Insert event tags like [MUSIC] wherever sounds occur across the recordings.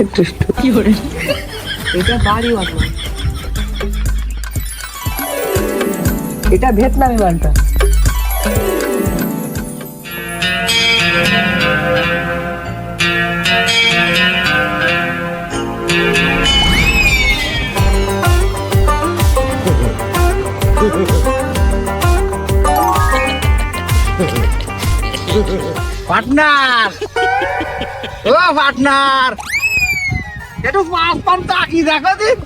একটু [LAUGHS] এটা বাড়ি এটা ভিয়েতনামি মালটা। পার্টনার। ও পার্টনার। একটু পাঁচ পান তাকি দেখো দিন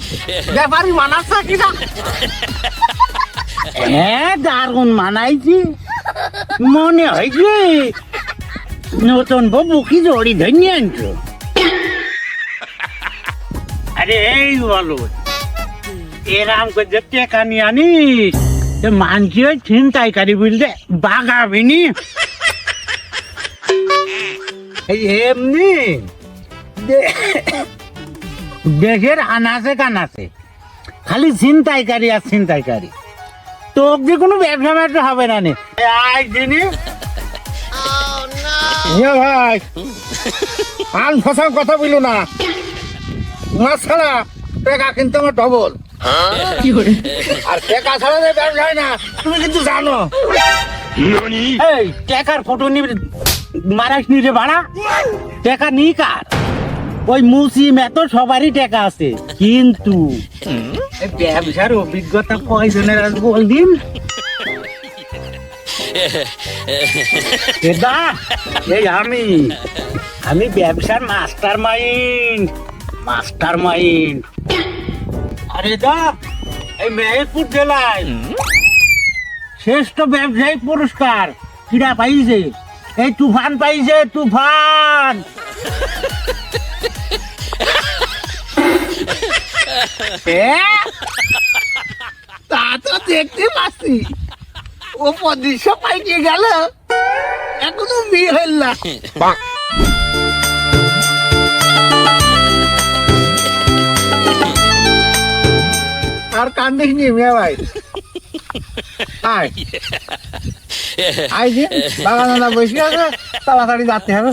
মানাচ্ছে কিনা? হ্যাঁ দারুণ মানাইছি মনে হয় কি, নতুন বউ কি জড়ি আনছো? আরে, এই বলো। এরাম করে টেকা নিয়ে আনিস? মানছি ওই ছিনতাইকারী বুঝলে বাগাবিনি এমনি দেশের আনাচে কানাচে। খালি ছিনতাইকারী আর ছিনতাইকারী। তো যে কোনো ব্যবসা ব্যবসা হবে না নে। আই দিনি ইয়ে ভাই আল ফসাল কথা বলল না। মাছ ছাড়া টাকা কিন্তু আমার ডবল আর টাকা ছাড়া যে ব্যবসা হয় না তুমি কিন্তু জানো। এই টাকার ফটো নিবে। মারাস নি রে ভাড়া টাকা নি কার? ওই মুসিম এত সবারই টাকা আছে। কিন্তু এই ব্যবসার অভিজ্ঞতা কয়জনের আজ বল দিন দা এই আমি। আমি ব্যবসার মাস্টার মাইন্ড মাস্টার মাইন্ড আরে দা এই মেহেরপুর জেলায় শ্রেষ্ঠ ব্যবসায়ী পুরস্কার কিরা পাইছে? এই তুফান পাইছে, তুফান। তা তো দেখতে পাচ্ছি। ও পদৃশ্য পাইকে গেল। এখনও বিয়ে হইল না। আর কান্দিস নি মেয়ে ভাই [LAUGHS] আয় যে বাগানা বসে আছে, তাড়াতাড়ি যাতে হবে।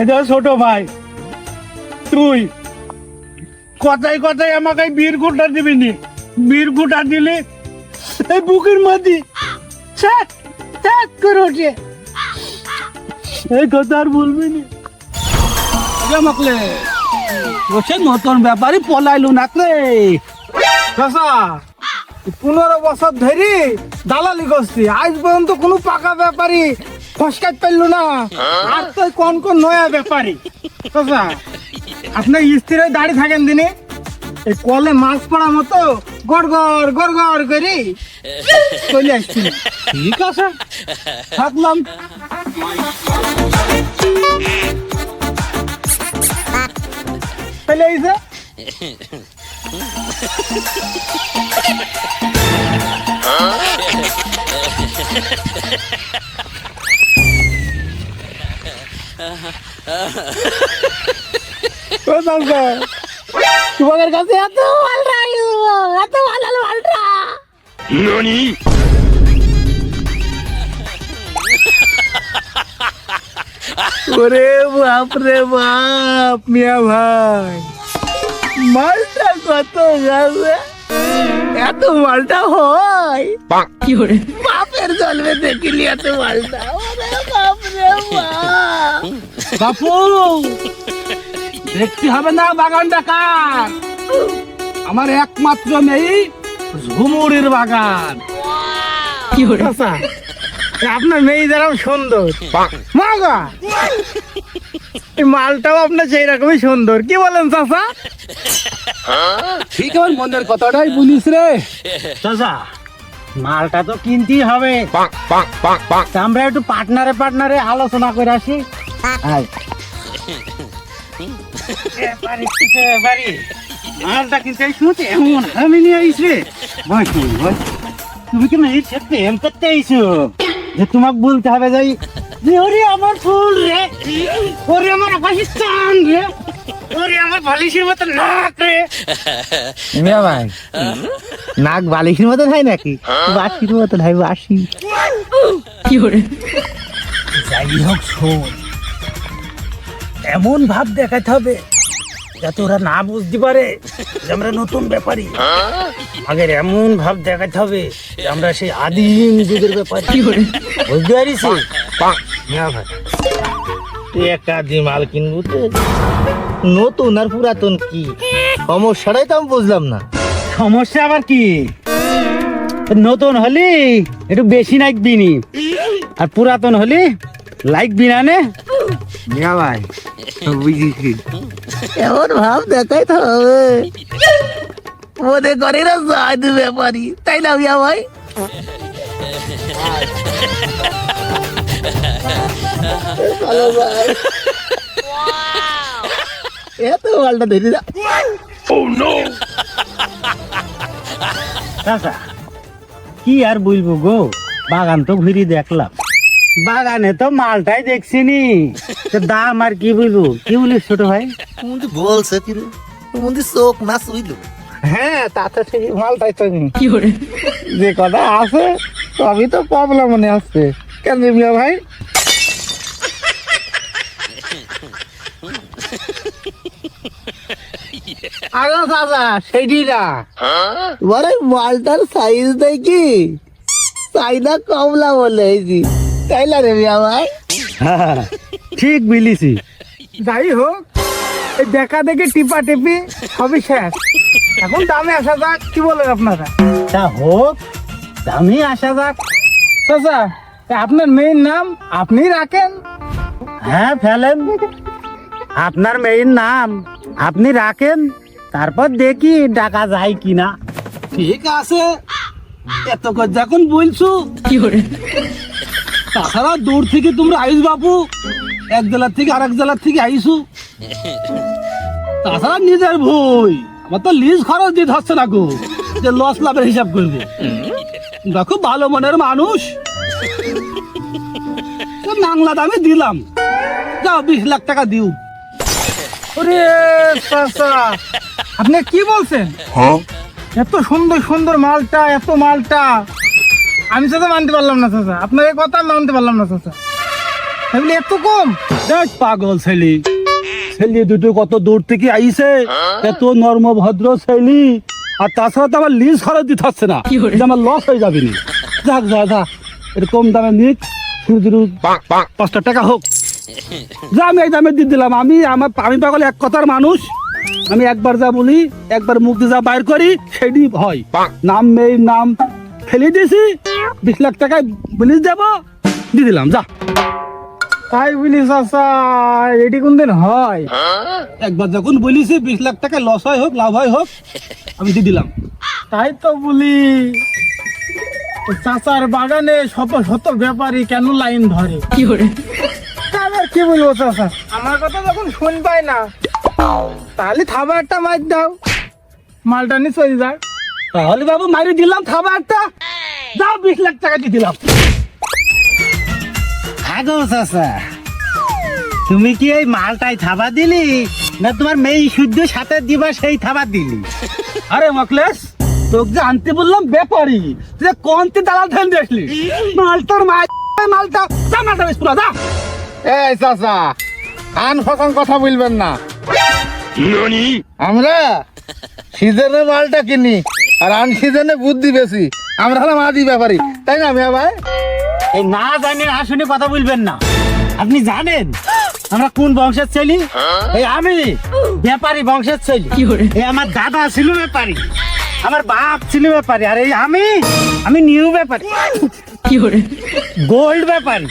এটা ছোট ভাই, তুই কথাই কথাই আমাকে বীর গুটা দিবি নি? বীর গুটা দিলে এই বুকের মধ্যে ছাক ছাক করে ওঠে। এই কথা আর বলবি নি? মাকলে সে নতুন ব্যাপারই পলাইলু নাকলে। চাচা পনেরো বছর ধরে দালালি করছি। আজ পর্যন্ত কোনো পাকা ব্যাপারী ফসকাত পাইল না। আর তো কোন কোন নয়া ব্যাপারী। আপনার স্ত্রীর দাঁড়িয়ে থাকেন দিনে। এই কলে মাছ পড়া মতো গড় গড় গড় গড় করে চলে আসছি। ঠিক আছে। থাকলাম। এত মালটা এত ভালো মালটা ওরে বাপ রে বাপ মিয়া ভাই। মালটা কত গেছে এত মালটা হয়। বাপের জন্মে দেখিলি এত মালটা। ওরে বাপ রে বাপ বাপু দেখতে হবে না বাগানটা কার? আমার একমাত্র নেই ঝুমুরির বাগান। কি হলো আপনার মেয়ে যেরকম সুন্দর। মাগা এই মালটাও আপনার সেই রকমই সুন্দর। কি বলেন চাচা? ঠিক আমার মনের কথাটাই বলিস রে। চাচা মালটা তো কিনতেই হবে। আমরা একটু পার্টনারে পার্টনারে আলোচনা করে আসি? মালটা কিনতে শুনতে এমন আমি নিয়ে আইসে বস বস। তুমি কি মেয়ে সাথে প্রেম করতে আইছো? যে তোমাকে বলতে হবে যাই যে ওরে আমার ফুল রে ওরে আমার পাকিস্তান রে। ওরে আমার বালিশের মতো নাক রে। মিয়া ভাই নাক বালিশের মতো হয় নাকি? বাসির মতো হয় বাসি যাই হোক শোন। এমন ভাব দেখাতে হবে যাতে ওরা না বুঝতে পারে যে আমরা নতুন ব্যাপারী। আগের এমন ভাব দেখাতে হবে যে আমরা সেই আদিম যুগের ব্যাপারী। বুঝতে পারিস ভাই তুই একটা দিয়ে মাল কিনবো তো। নতুন আর পুরাতন কি? সমস্যাটাই তো আমি বুঝলাম না। সমস্যা আবার কি? নতুন হলি একটু বেশি নাকবি নি। আর পুরাতন হলি লাইকবি না নে। মিয়া ভাই বুঝেছি। এমন ভাব দেখাই তো হবে। মনে করে না জাদু ব্যাপারী। তাই না মিয়া ভাই? ভালো ভাই এত মালটা ধরে না চাচা কি আর বলব গো? বাগান তো ঘুরি দেখলাম। বাগানে তো মালটাই দেখছি নি দাম আর কি বলব? কি বলিস ছোট ভাই? বলছে কি রে। মুন্দি চোখ না শুইল। হ্যাঁ তা তো ঠিক মালটাই তো যে কথা আছে সবই তো প্রবলেম মনে আসছে কেন মিয়া ভাই? আরে দাদা সেটি না। বলে মালটার সাইজ দেখি। চাইনা কমলা বলে তাই না রে ভাই? হ্যাঁ, ঠিক বিলিছি যাই হোক এই দেখা দেখে টিপা টিপি সবই শেষ। এখন দামে আসা যাক কি বলেন আপনারা? তা হোক দামি আসা যাক। চাচা আপনার মেয়ের নাম আপনি রাখেন? হ্যাঁ ফেলেন। আপনার মেয়ের নাম আপনি রাখেন। তারপর দেখি ডাকা যায় কিনা। ঠিক আছে। এত করে যখন বলছো। তাছাড়া দূর থেকে তোমরা আইস বাপু। এক জেলার থেকে আরেক জেলার থেকে আইসু। তাছাড়া নিজের ভুই আমার তো লিজ খরচ দিতে হচ্ছে না গো। যে লস লাভের হিসাব করবে। দেখো ভালো মনের মানুষ। তো নাংলা দামে দিলাম। যাও বিশ লাখ টাকা দিও। ওরে আপনি কি বলছেন? এত সুন্দর সুন্দর মালটা এত মালটা। আমি চাচা মানতে পারলাম না চাচা। আপনার এই কথা আমি মানতে পারলাম না চাচা। এগুলি এত কম। দেখ পাগল ছেলে। ছেলে দুটো কত দূর থেকে আইছে। এত নর্ম ভদ্র ছেলে। আর তাছাড়া তো আমার লিজ খরচ দিতে হচ্ছে না। আমার লস হয়ে যাবে নি। যাক যা যা। এটা কম দামে নিক। পাঁচটা টাকা হোক। যা আমি এই দামে দিয়ে দিলাম। আমি আমার আমি পাগল এক কথার মানুষ। আমি একবার যা বলি একবার মুখ দিয়ে যা বাইর করি সেটি হয়। নাম মেয়ের নাম ফেলে দিয়েছি বিশ লাখ টাকায় বলিস যাব দিয়ে দিলাম যা। তাই বলি চাচা এটি কোনদিন হয়? একবার যখন বলিছি বিশ লাখ টাকা লস হয় হোক লাভ হয় হোক আমি দিয়ে দিলাম। তাই তো বলি চাচার বাগানে শত শত ব্যাপারী কেন লাইন ধরে? তা আবার কি বলব চাচা? আমার কথা যখন শুনবাই না তাহলে থাবা একটা মাছ দাও। মালটা নিয়ে চলে যাক তাহলে বাবু মারি দিলাম খাবার একটা। যাও বিশ লাখ টাকা দিয়ে দিলাম। আগো চাচা তুমি কি এই মালটাই থাবা দিলি না তোমার মেয়ে শুদ্ধ সাথে দিবা সেই থাবা দিলি? আরে মকলেশ তোকে যে আনতে বললাম ব্যাপারি তুই যে কোনতে দালাল ধরে দেখলি মালটার মা মালটা যা মালটা বেশ পুরা যা। এই চাচা আন ফসান কথা বলবেন না। আমরা? সিজনে মালটা কিনি। আর আন সিজনে বুদ্ধি বেশি। আমরা হলাম আদি ব্যাপারী। তাই না মিয়া ভাই? এই না জানে আসলে কথা বলবেন না। আপনি জানেন আমরা কোন বংশের ছেলে? এই আমি ব্যাপারী বংশের ছেলে। এই আমার দাদা ছিল ব্যাপারী। আমার বাপ ছিল ব্যাপারী। আর এই আমি আমি নিউ ব্যাপারী। গোল্ড ব্যাপারী।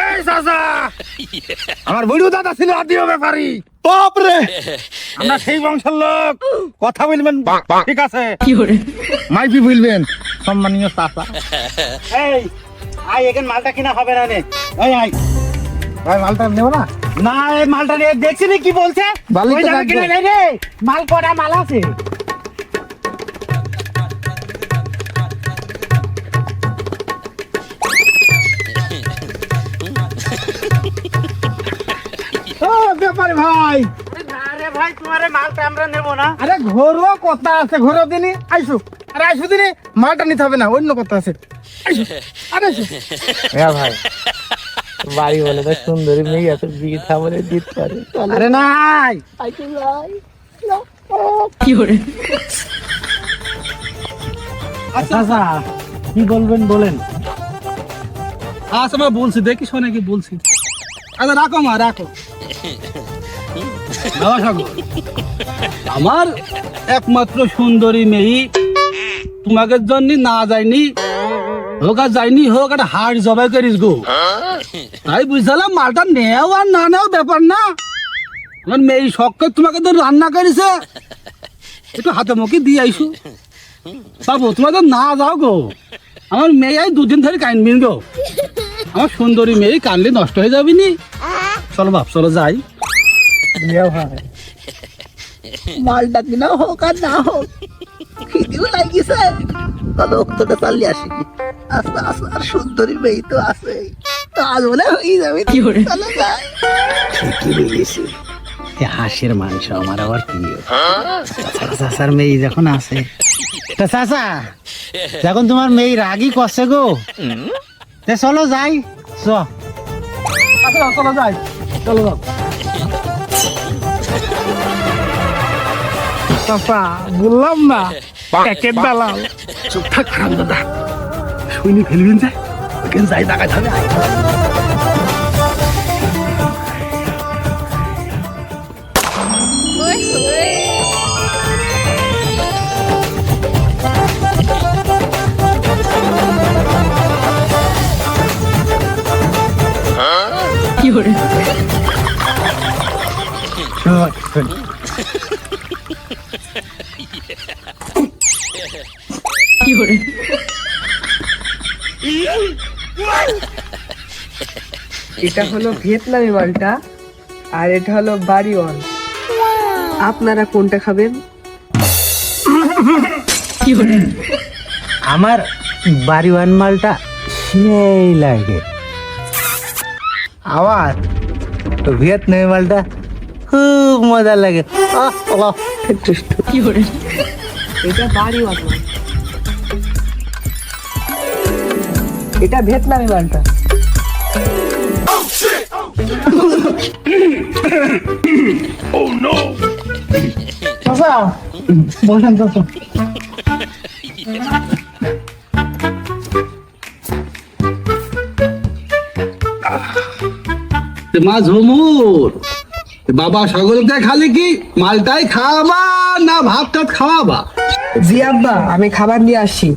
এই চাচা আমার বুড়ো দাদা ছিল আদিও ব্যাপারী। বাপরে! আমরা সেই বংশের লোক। কথা বলবেন? ঠিক আছে। মাইপি বলবেন সম্মানীয় চাচা। এই আই এখানে মালটা কিনা হবে না নে এই আই ভাই মালটা নেব না? না এই মালটা নিয়ে দেখছি নি কি বলছে। মাল কটা মাল আছে? ব্যাপারে ভাই। আরে ভাই তোমার মালটা আমরা নেব না। আরে ঘরও কথা আছে ঘর দিনই। আইসো আরে আইসো দিনই মালটা নিতে হবে না অন্য কথা আছে। আরে হ্যাঁ ভাই বাড়ি বলে তো সুন্দরী মেয়ে এত বিয়ে থামলে দিতে পারে। আরে নাই। আচ্ছা আচ্ছা কি বলবেন বলেন। আচ্ছা মা বলছি দেখি শোনে কি বলছি। আচ্ছা রাখো মা রাখো। বাবা আমার একমাত্র সুন্দরী মেয়ে। তোমাকে জন্য না যায়নি হোক আর যায়নি হোক, একটা হাড় জবাই করিস গো। তাই বুঝলাম মালটা নেও আর না নেও ব্যাপার না। আমার মেয়ে শখ করে তোমাকে তো রান্না করেছে। একটু হাতে মুখে দিয়ে আইসু। বাবু তোমার তো না যাও গো। আমার মেয়ে এই দুদিন ধরে কানবিন গো। আমার সুন্দরী মেয়ে কানলে নষ্ট হয়ে যাবি নি। চলো বাপ, চলো যাই। মালটা কিনা হোক আর না হোক। খিদিও লাগিছে। তবে উক্তটা চাললে আসি। আস্তে আস্তে আর সুন্দরী মেয়ে তো আছে। বলে হয়ে যাবে যাই। ঠিকই বলেছি। হাঁসের মাংস আমার আবার প্রিয় চাচার মেয়ে যখন আছে। তা চাচা যখন তোমার মেয়ে রাগই করছে গো তে চলো যাই। চ। আচ্ছা চলো যাই। চলো বাপ চাচা বললাম না। [LAUGHS] প্যাকেট দালাল। চুপ থাক হারাম দাদা। শুনি ফেলবেন যায় ওখানে যাই টাকা যাবে এটা হলো ভিয়েতনামি মালটা আর এটা হলো বাড়িওয়াল। আপনারা কোনটা খাবেন? আমার বাড়িওয়ান মালটা সেই লাগে। আমার ভিয়েতনামি মালটা খুব মজা লাগে। আহ, আহ, একটু এটা বাড়িওয়াল মাল। এটা ভিয়েতনামি মালটা। চাচা বলছেন চাচা। মা ঝুমুর বাবা সকলকে খালি কি মালটাই খাওয়াবা না ভাত টাত খাওয়াবা? জি আব্বা আমি খাবার নিয়ে আসছি।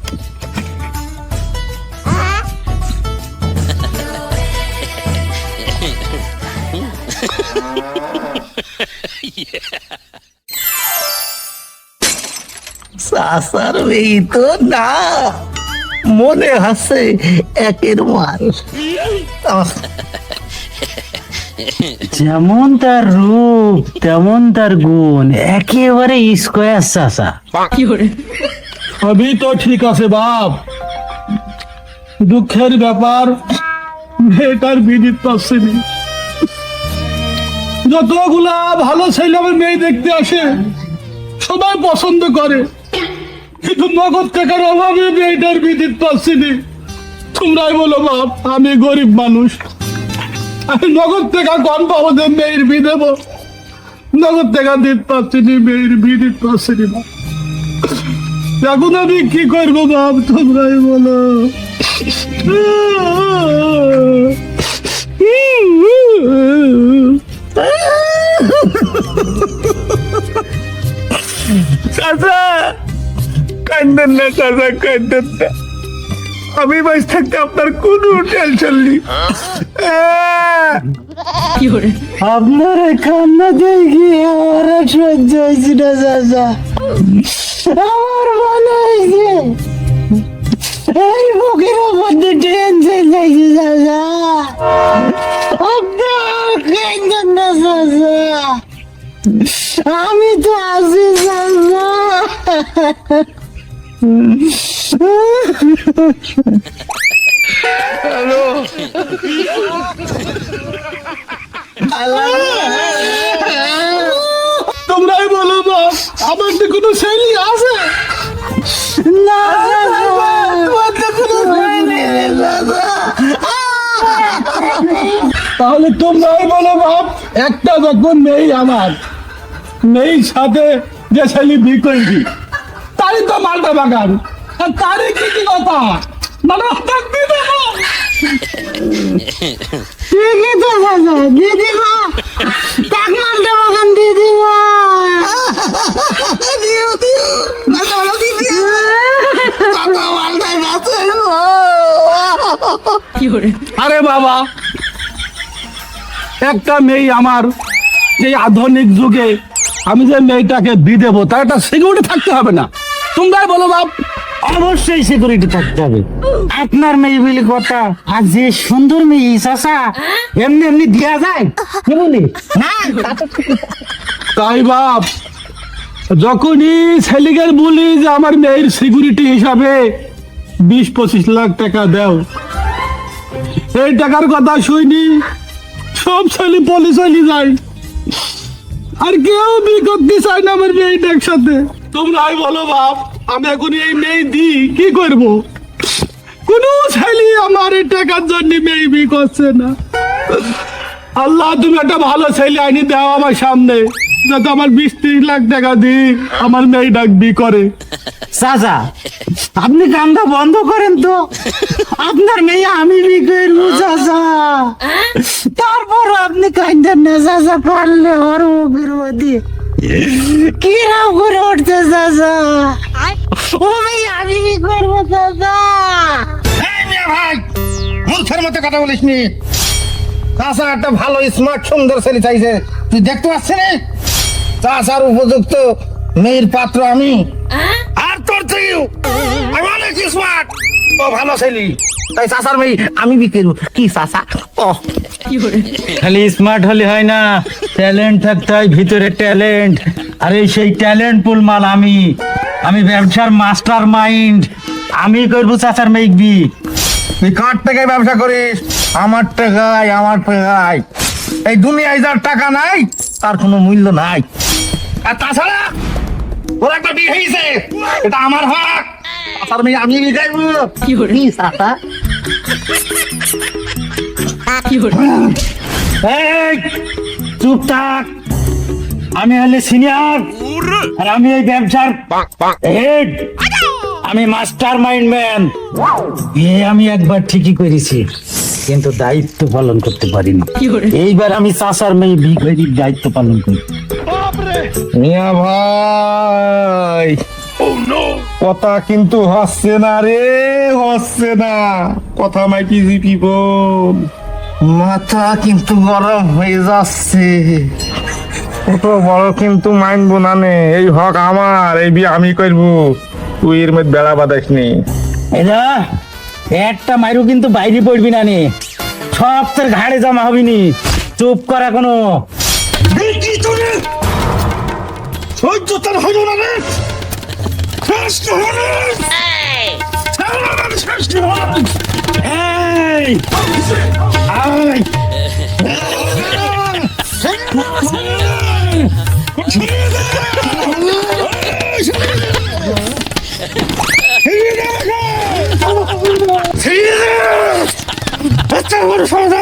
সাসার এই তো না। মনে হাসে একের মাল যেমন তার রূপ তেমন তার গুণ একেবারে স্কোয়ার চাষা সবই তো ঠিক আছে বাপ। দুঃখের ব্যাপার মেয়েটার বিদিত পাচ্ছিনি যতগুলা ভালো ছেলে আমার মেয়ে দেখতে আসে সবাই পছন্দ করে। কিন্তু নগদ টাকার অভাবে মেয়েটার বিদিত পাচ্ছিনি। তোমরাই বলো বাপ, আমি গরিব মানুষ। আমি নগদ টাকা কম পাবো মেয়ের বি দেবো। নগদ টাকা দিতে পারছি নি মেয়ের বি দিতে পারছিনি বাপ। এখন আমি কি করব বাপ, তোমরাই বলো। চাচা! কান্দেন না চাচা কান্দেন না। আমি বাস থাকতে আপনার কোনো টেনশন নেই। আপনার কান্না দেখি আমার আর সহ্য হয়েছে না চাচা আমার মনে হয়েছে এই বুকের মধ্যে টেনশন লাগছে চাচা আপনার কান্দেন না চাচা আমি তো আছি চাচা হ্যালো তোমরাই বলো বাপ আমার তো কোনো শৈলী আছে। না তাহলে তোমরাই বলো বাপ একটা যখন নেই আমার নেই সাথে যে শৈলী বিকল্পী তারই তো মালটা বাগান। আর তারই কি কি কথা? মানে থাকবি ঠিকই তো বাগান দিও দিও দিদি আরে বাবা একটা মেয়ে আমার এই আধুনিক যুগে আমি যে মেয়েটাকে বি দেবো তার একটা সিকিউরিটি থাকতে হবে না। তোমরাই বলো বাপ। অবশ্যই সিকিউরিটি থাকতে হবে। আপনার মেয়ে বলে কথা আর যে সুন্দর মেয়ে চাষা এমনি এমনি দেওয়া যায়। কি বলি? না। তাই বাপ যখনই ছেলেগের বলি যে আমার মেয়ের সিকিউরিটি হিসাবে বিশ পঁচিশ লাখ টাকা দাও এই টাকার কথা শুনি সব ছেলে পলি চলে যায়। আর কেউ বি করতে চায় না আমার মেয়েটা একসাথে। তোমরাই বলো বাপ। আমি এখন এই মেয়ে দিই কি করব? কোন ছেলে আমার এই টাকার জন্য মেয়ে বি করছে না। আল্লাহ তুমি একটা ভালো ছেলে আইনি দাও আমার সামনে যাতে আমার বিশ ত্রিশ লাখ টাকা দিই আমার মেয়ে ডাকবি করে? চাচা আপনি কান্দা বন্ধ করেন তো। আপনার মেয়ে আমি বি করব চাচা? তারপর আপনি কান্দেন না চাচা পারলে ওর মধ্যে [LAUGHS] কিরাম করে উঠতে চাচা? ও মেয়ে আমি বি করব চাচা। এই মিয়া ভাই মূর্খের মতো কথা বলিস নি। চাষা একটা ভালো স্মার্ট সুন্দর ছেলে চাইছে। তুই দেখতে পাচ্ছি না? চাষার উপযুক্ত মেয়ের পাত্র আমি। আর তোর থেকেও আমি অনেক স্মার্ট ও ভালো ছেলে। তাই চাষার মেয়ে আমি বিক্রি করব। কি চাষা ও। খালি স্মার্ট হলে হয় না। ট্যালেন্ট থাকতে হয় ভিতরে ট্যালেন্ট আরে সেই ট্যালেন্ট পুল মাল আমি। আমি ব্যবসার মাস্টার মাইন্ড আমি করব চাচার মেঘবি তুই কার টাকায় ব্যবসা করিস? আমার টাকায় আমার টাকায়। এই দুনিয়ায় যার টাকা নাই তার কোনো মূল্য নাই। আর তাছাড়া ওর একটা বিয়ে হয়েছে। এটা আমার হক। তাছাড়া মেয়ে আমি বিকাইবো কি এই, চুপ থাক। আমি হলে সিনিয়র আর আমি এই ব্যবসার হেড। আমি মাস্টার মাইন্ড ম্যান এ আমি একবার ঠিকই করেছি কিন্তু দায়িত্ব পালন করতে পারিনি। এইবার আমি চাষার মেয়ে বিঘেরির দায়িত্ব পালন করি। মিয়া ভাই। কথা কিন্তু হচ্ছে না রে হচ্ছে না। কথা মাইকি জিপি বোন। মাথা কিন্তু গরম হয়ে যাচ্ছে। ছোট বড় কিন্তু মানবো না নে। এই হক আমার এই বিয়ে আমি করব। তুই এর মধ্যে বেড়া বাদাস নি এরা একটা মাইরু কিন্তু বাইরে পড়বি না নে। সব তোর ঘাড়ে জমা হবি নি। চুপ করা কোনো সহ্য তোর হলো না রে। তো হলো শেষ তো হলো এই আচ্ছা সঙ্গে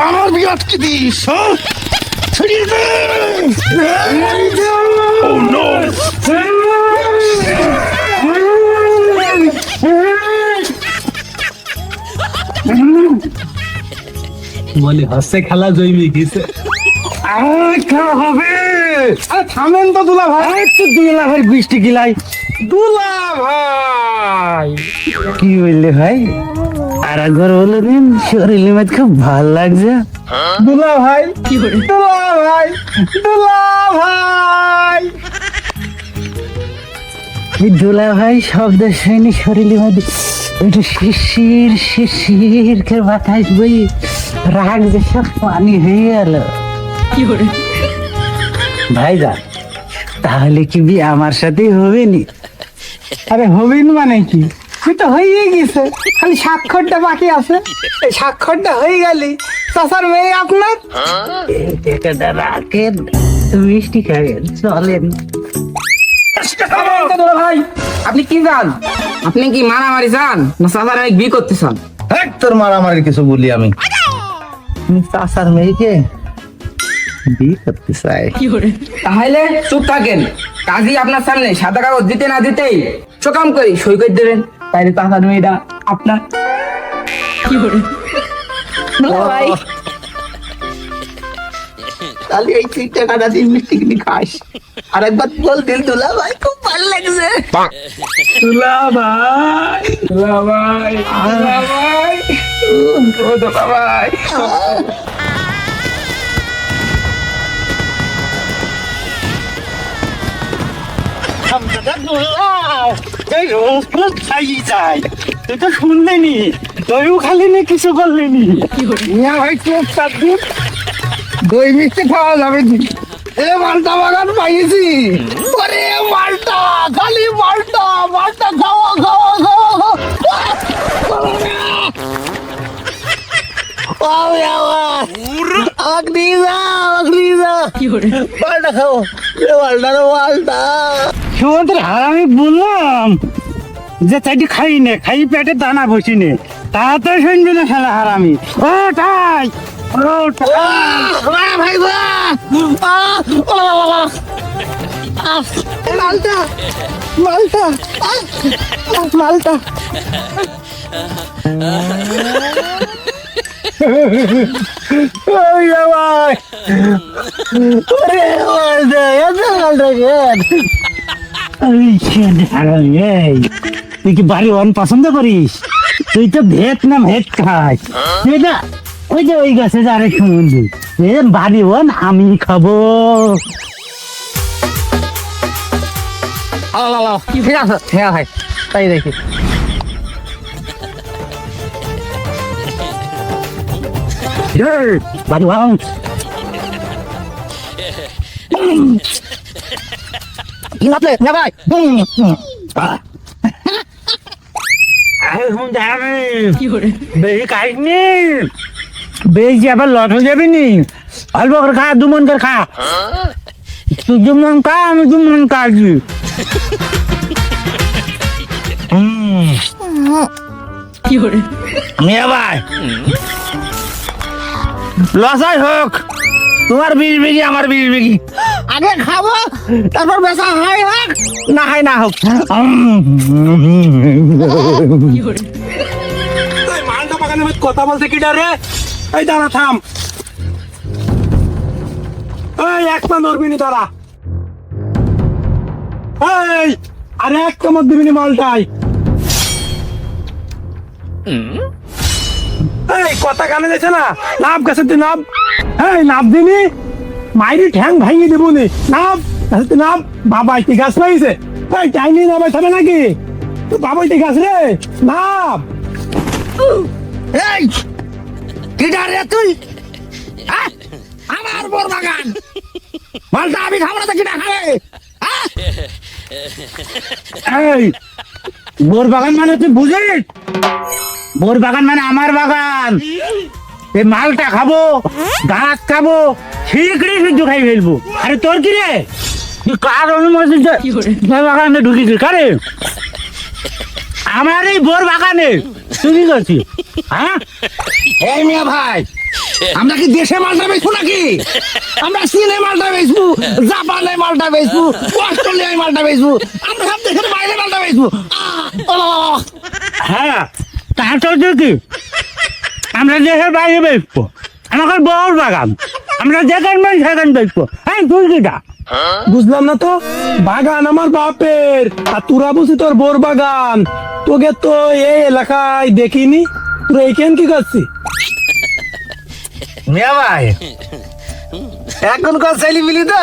আমার বিয়াত কি দিস হ্যাঁ Oh no! মানে হাসে খেলা জৈবি গেছে। হবে। থামেন তো দুলা ভাই তো দুই বৃষ্টি গিলাই। দুলা ভাই কি বললে ভাই? আর একবার বলে দিন শরীর খুব ভালো লাগছে। দুলা ভাই দুলা ভাই দুলা ভাই। ভাই শব্দ শুনি শরীরের মধ্যে একটু শিশির শিশির বাতাস বই রাগ যে সব পানি হয়ে গেল। ভাইরা তাহলে কি আমার সাথেই হবে নি আরে হবিন মানে কি? তুই তো হয়েই গেছে। খালি স্বাক্ষরটা বাকি আছে। এই স্বাক্ষরটা হয়ে গেলি। চাচার মেয়ে আপনার? টাকাটা রাখেন। মিষ্টি খাবেন চলেন। ভাই আপনি কি চান? আপনি কি মারামারি চান? না চাচার আমি বিয়ে করতে চান? তোর মারামারি কিছু বলি আমি। তুমি চাচার মেয়েকে বিয়ে করতে চাই। তাহলে চুপ থাকেন। কাজী আপনার সামনে সাদা কাগজ দিতে না দিতেই চোকাম করি সই করে দেবেন। তাইলে চাচার মেয়েটা আপনার ভাই। তাহলে এই তিন টাকাটা দিয়ে মিষ্টি কিনে খাস। আর একবার বল দিল দুলা ভাই খুব ভালো লাগছে। দুলা ভাই দুলা ভাই দুলা ভাই। ও দুলা ভাই। এই রোজ রোজ শুনলেনি তুইও খালি নি, কিছু করলেনি মিয়া ভাই, চোখ দিন দই মিষ্টি খাওয়া যাবে কি? এ মালটা বাগান পাইছি ওরে মালটা, খালি মালটা মালটা খাওয়া খাওয়া খাওয়া আমি আমার। আমাকে নিয়ে যাও আমাকে নিয়ে যাও মালটা খাও এ রে মালটা সুমন্ত্র আমি বললাম যে চাইটি খাই নে খাই পেটে দানা বসি নে। তা তো শুনবি না খেলা হারামি ও তাই ও তাই। ভাই মালটা মালটা মালটা। [LAUGHS] তুই কি বাড়ি ওয়ান পছন্দ করিস তুই তো ভেত না ভেত খাস না ওই যে ওই গাছে যারে সমুদ্র এ বাড়ি ওয়ান আমি খাব ঠিক আছে? হ্যাঁ ভাই, তাই দেখি। বাড়ি ওয়ান ইনাতে হ্যাঁ ভাই এখন যাবে বেশি লট হয়ে যাবি নি অল্প করে খা দু মন করে খা তুই দু আমি দু মন খাচ্ছি মিয়া ভাই লসাই হোক। তোমার বিশ বিঘি আমার বিশ বিঘি আগে খাব তারপর বেচা হয় হোক। না হয় না হোক। মালটা কথা বলতে কি রে? এই দাঁড়া থাম। এই একটা নড়বিনি তারা এই আরে একটা মত দিবিনি মালটাই এই কথা কানে যাচ্ছে না? নাপ গাছে তুই নাপ। এই নাপ দিনি? মাইরি ঠ্যাং ভাঙিয়ে দেবো নি। নাপ গাছে তুই নাপ। বাবা কি গাছ পাইছে এই টাইনি নামাই থাকবে নাকি? তুই বাবা গাছ রে। নাপ। এই কিডা রে তুই? আমার বর বাগান। মালটা আমি খাব না তো কিনা খাবে? এই বোর বাগান মানে তুই বুঝিস বোর বাগান মানে আমার বাগান। এই মালটা খাব গাছ খাব শিকড়ি শুদ্ধ খাই ফেলব। আরে তোর কি রে? কার অনুমতি বাগানে ঢুকেছিস কারে? আমার এই বোর বাগানে। তুই কি করছিস? হ্যাঁ? এই মিয়া ভাই আমরা কি দেশে মালটা বেচবো নাকি? আমরা চীনে মালটা বেচবো জাপানে মালটা বেচবো অস্ট্রেলিয়ায় মালটা বেচবো আমরা সব দেশের বাইরে মালটা বেচবো। হ্যাঁ। তার কি? আমরা দেশের বাইরে বেচবো। আমাদের বড় বাগান। আমরা যেখান পাই সেখান বেচবো। হ্যাঁ তুই কিটা বুঝলাম না তো? বাগান আমার বাপের আর তোরা বুঝি তোর বোর বাগান। তোকে তো এই এলাকায় দেখিনি। তোরা এইখান কি করছিস? মিয়া ভাই এখন কত ছেলে মিলি তো?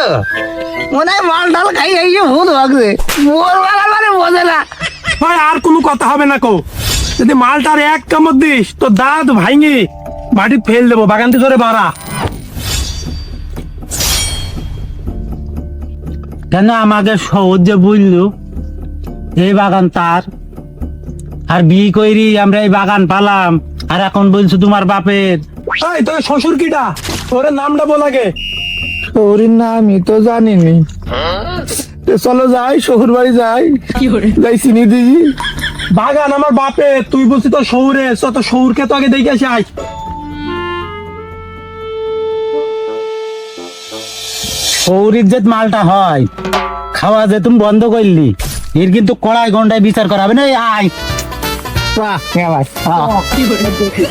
মনে হয় মাল ডাল খাই এই যে ভূত ভাগছে। মোর বাগান মানে বোঝে না। আর কোনো কথা হবে না কো যদি মালটার এক কামড় দিস তো দাঁত ভাঙি। মাটি ফেল দেবো বাগান থেকে ধরে বাড়া। কেন আমাকে সহজে বুঝলো এই বাগান তার? আর বিয়ে কইরি আমরা এই বাগান পালাম আর এখন বলছো তোমার বাপের। এই তোর শ্বশুর কিটা তোর নামটা বল আগে। শহরের না আমি তো জানিনি। চলো যাই শহর বাড়ি যাই যাই চিনি দিই। বাগান আমার বাপে তুই বলছি তো শহুরে তো শহুরকে তো আগে দেখে আসি আয়। শহরের যে মালটা হয় খাওয়া যে তুমি বন্ধ করলি এর কিন্তু কড়াই গন্ডায় বিচার করাবে না আয়। বাহ, কি।